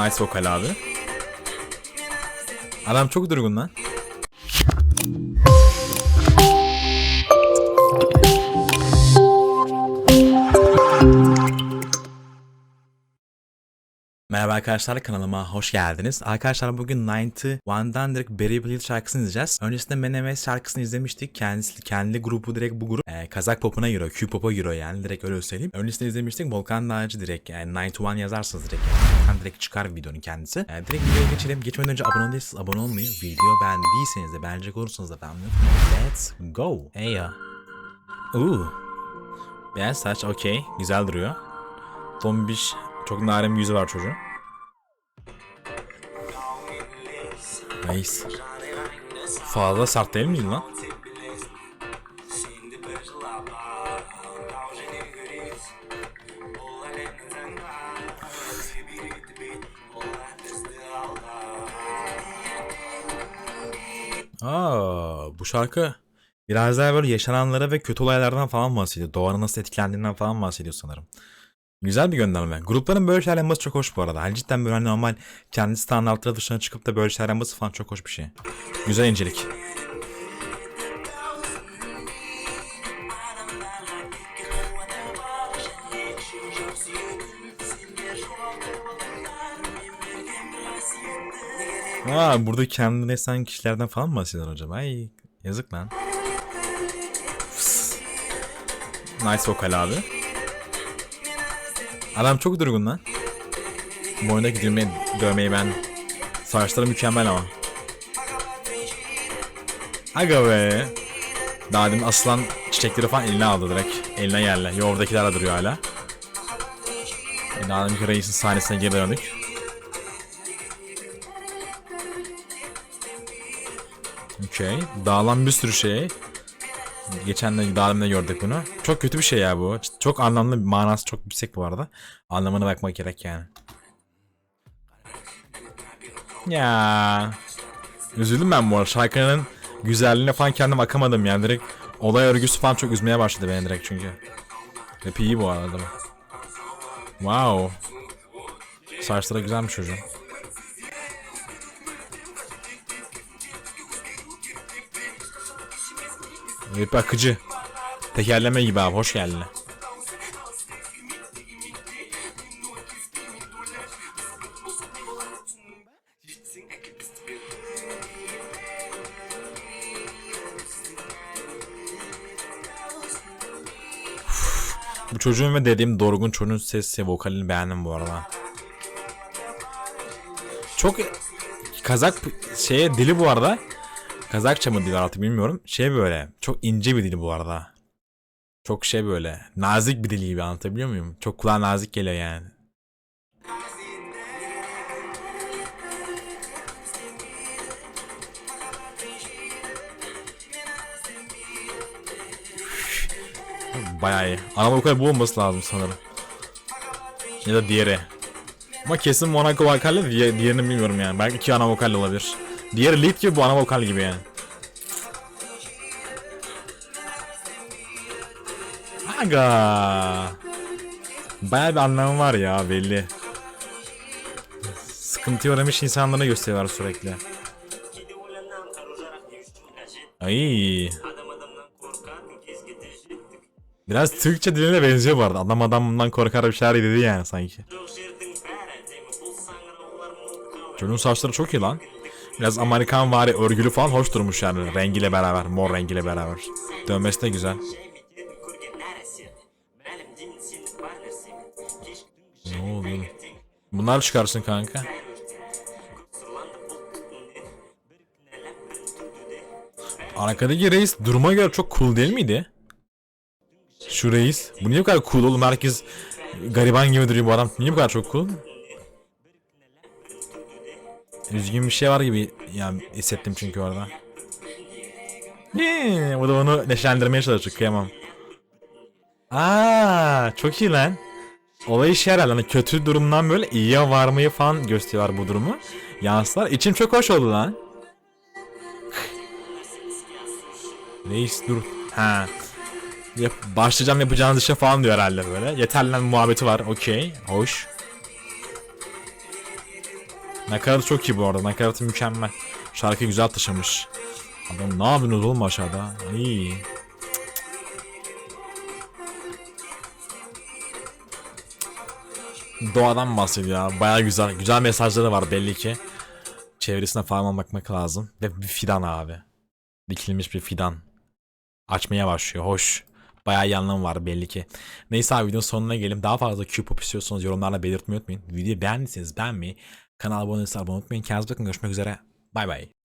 Nice vokal abi. Adam çok durgun lan. Merhaba arkadaşlar kanalıma hoş geldiniz. Arkadaşlar bugün 91'dan direkt Barry Blitz şarkısını izleyeceğiz. Öncesinde Menemes şarkısını izlemiştik. Kendisi, kendi grubu direkt bu grup. Ee, Kazak popuna giriyor, Q-pop'a giriyor yani direkt öyle söyleyeyim. Öncesinde izlemiştik Volkan Dağcı direkt yani 91 yazarsanız direkt yani. Direkt çıkar videonun kendisi. Ee, direkt videoya geçelim. Geçmeden önce abone değilseniz abone olmayı, video beğendiyseniz de beğenecek olursanız da beğenmeyi. Let's go. Hey ya. Ooh. Beyaz saç okey. Güzel duruyor. Tombiş çok narin bir yüzü var çocuğun. Nice. Fazla sert değil miydi lan? Aa, bu şarkı biraz daha böyle yaşananlara ve kötü olaylardan falan bahsediyor. Doğanın nasıl etkilendiğinden falan bahsediyor sanırım. Güzel bir gönderme. Grupların böyle şeyler yapması çok hoş bu arada. Hani cidden böyle hani normal kendi standartları dışına çıkıp da böyle şeyler yapması falan çok hoş bir şey. Güzel incelik. Aa, burada kendine sen kişilerden falan mı bahsediyorlar acaba? Ay, yazık lan. Nice vokal abi. Adam çok durgun lan. Boynundaki düğmeyi, dövmeyi ben. Saçları mükemmel ama. Aga be. Daha demin aslan çiçekleri falan eline aldı direkt. Eline yerle. Yo oradakiler de duruyor hala. E, Daha deminki reisin sahnesine geri döndük. Okey. Dağılan bir sürü şey. Geçen de daha gördük bunu. Çok kötü bir şey ya bu. Çok anlamlı bir manası çok yüksek bu arada. Anlamına bakmak gerek yani. Ya. Üzüldüm ben bu arada. Şarkının güzelliğine falan kendim akamadım yani. Direkt olay örgüsü falan çok üzmeye başladı beni direkt çünkü. Rap iyi bu arada. Wow. Saçları güzelmiş çocuğun. Rap akıcı. Tekerleme gibi abi hoş geldin. Bu çocuğun ve dediğim Dorgun çocuğun sesi vokalini beğendim bu arada. Çok Kazak şeye dili bu arada. Kazakça mı dili artık bilmiyorum. Şey böyle çok ince bir dili bu arada. Çok şey böyle nazik bir dili gibi anlatabiliyor muyum? Çok kulağa nazik geliyor yani. Bayağı iyi. Bu kadar bu olması lazım sanırım. Ya da diğeri. Ama kesin Monaco vokalle diğerini bilmiyorum yani. Belki iki ana vokal olabilir. Diğeri lead gibi bu ana vokal gibi yani. Aga. Bayağı bir anlamı var ya belli. Sıkıntı uğramış insanlara gösteriyorlar sürekli. Ay. Biraz Türkçe diline benziyor bu arada. Adam adamından korkar bir şeyler dedi yani sanki. Çocuğun saçları çok iyi lan. Biraz Amerikan vari örgülü falan hoş durmuş yani rengiyle beraber, mor rengiyle beraber. Dövmesi de güzel. Ne oluyor? Bunlar çıkarsın kanka. Arkadaki reis duruma göre çok cool değil miydi? Şu reis. Bu niye bu kadar cool oğlum? Herkes gariban gibi duruyor bu adam. Niye bu kadar çok cool? Üzgün bir şey var gibi yani hissettim çünkü orada. Ne? O da onu neşelendirmeye çalışıyor. Kıyamam. Aa, çok iyi lan. Olay işe yarar. Hani kötü durumdan böyle iyiye varmayı falan gösteriyorlar bu durumu. Yansılar. İçim çok hoş oldu lan. Reis dur. Ha. Yap, başlayacağım yapacağınız işe falan diyor herhalde böyle. Yeter lan muhabbeti var. Okey. Hoş. Nakaratı çok iyi bu arada. Nakaratı mükemmel. Şarkı güzel taşımış. Adam ne yapıyorsunuz oğlum aşağıda? İyi. Doğadan bahsediyor ya. Baya güzel. Güzel mesajları var belli ki. Çevresine falan bakmak lazım. Ve bir fidan abi. Dikilmiş bir fidan. Açmaya başlıyor. Hoş. Bayağı iyi anlamı var belli ki. Neyse abi videonun sonuna gelelim. Daha fazla Q-pop istiyorsanız yorumlarla belirtmeyi unutmayın. Videoyu beğendiyseniz beğenmeyi, kanala abone olmayı unutmayın. Kendinize bakın. Görüşmek üzere. Bay bay.